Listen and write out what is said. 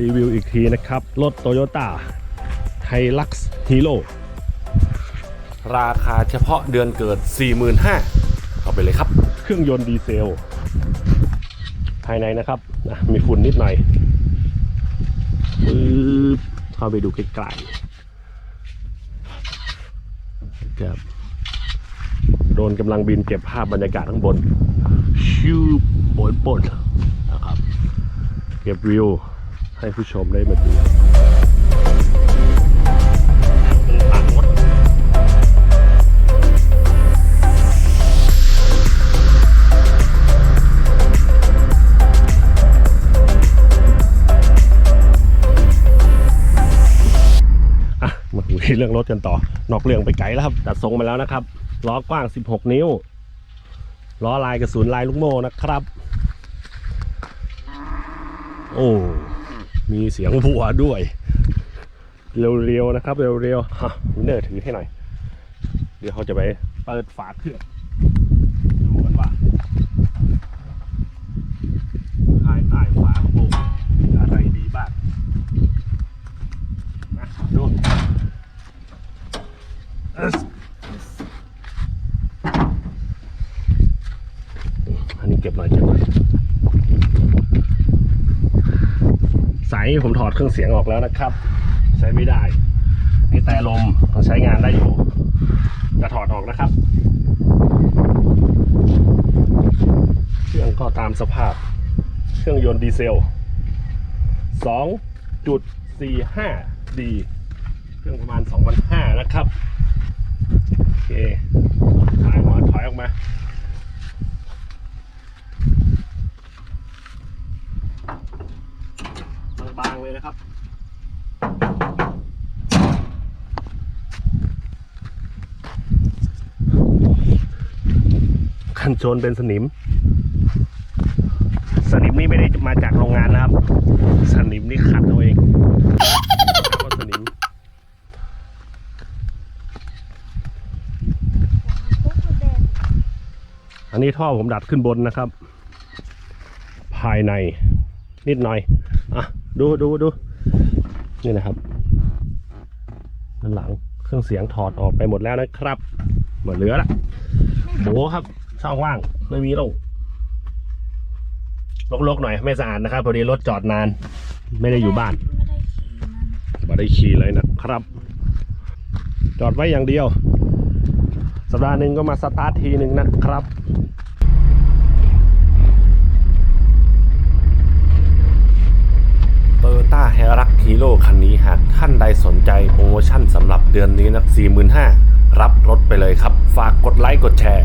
รีวิวอีกทีนะครับ รถโตโยต้าไฮลักซ์ฮีโร่ราคาเฉพาะเดือนเกิด 45,000เอาไปเลยครับ เครื่องยนต์ดีเซล ภายในนะครับนะมีฝุ่นนิดหน่อยปึ๊บเข้าไปดูใกล้ๆครับโดรนกำลังบินเก็บภาพบรรยากาศข้างบน ชิวปนปนนะครับ เก็บวิว ให้ผู้ชมได้มาดูอะมาคุยเรื่องรถกันต่อนอกเรื่องไปไกลแล้วครับจัดทรงมาแล้วนะครับล้อกว้าง 16 นิ้วล้อลายกระสุนลายลูกโม่นะครับ โอ้ มีเสียงวัวด้วย เร็วๆนะครับ เร็วๆฮะวินเนอร์ถือให้หน่อย เดี๋ยวเขาจะไปเปิดฝาเครื่องดูกันว่าภายใต้ฝาโปร่งมีอะไรดีบ้างนะดูอันนี้เก็บหน่อยเก็บหน่อย สาย ผมถอดเครื่องเสียงออกแล้วนะครับ ใช้ไม่ได้นี่แต่ลมยังใช้งานได้อยู่จะถอดออกนะครับ เครื่องก็ตามสภาพ เครื่องยนต์ดีเซล 2.45ดีเครื่องประมาณ 2,500 นะครับ โอเคถอยมาถอยออกมา บางเลยนะครับกันโจนเป็นสนิม สนิมนี่ไม่ได้มาจากโรงงานนะครับ สนิมนี่ขัดเอาเองก็สนิมอันนี้ท่อผมดัดขึ้นบนนะครับ ภายในนิดหน่อย อะ ดูดูดูนี่นะครับด้านหลังเครื่องเสียงถอดออกไปหมดแล้วนะครับหมดเหลือละโบครับช่องว่างไม่มีโล่งลกๆหน่อยไม่สะอาดนะครับพอดีรถจอดนาน ไม่ได้อยู่บ้านไม่ได้ขี่มันไม่ได้ขี่เลยนะครับ จอดไว้อย่างเดียว สัปดาห์หนึ่งก็มาสตาร์ททีหนึ่งนะครับ โตโยต้าเฮรักฮีโร่คันนี้หากท่านใดสนใจโปรโมชั่นสำหรับเดือนนี้นะ45,000 รับรถไปเลยครับ ฝากกดไลค์กดแชร์